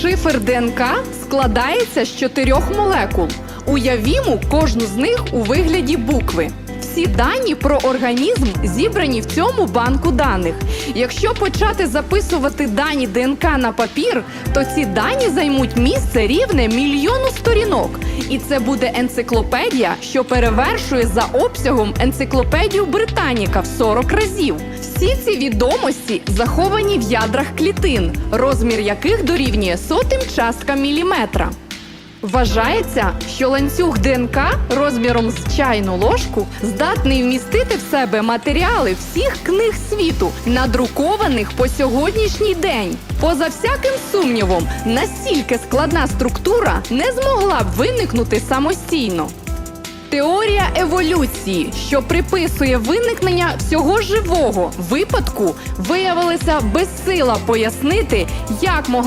Шифер ДНК складається з чотирьох молекул. Уявімо кожну з них у вигляді букви. Всі дані про організм зібрані в цьому банку даних. Якщо почати записувати дані ДНК на папір, то ці дані займуть місце рівне мільйону сторінок. І це буде енциклопедія, що перевершує за обсягом енциклопедію Британіка в 40 разів. Всі ці відомості заховані в ядрах клітин, розмір яких дорівнює сотим часткам міліметра. Вважається, що ланцюг ДНК розміром з чайну ложку здатний вмістити в себе матеріали всіх книг світу, надрукованих по сьогоднішній день. Поза всяким сумнівом, настільки складна структура не змогла б виникнути самостійно. Теорія еволюції, що приписує виникнення всього живого випадку, виявилася безсила пояснити, як могла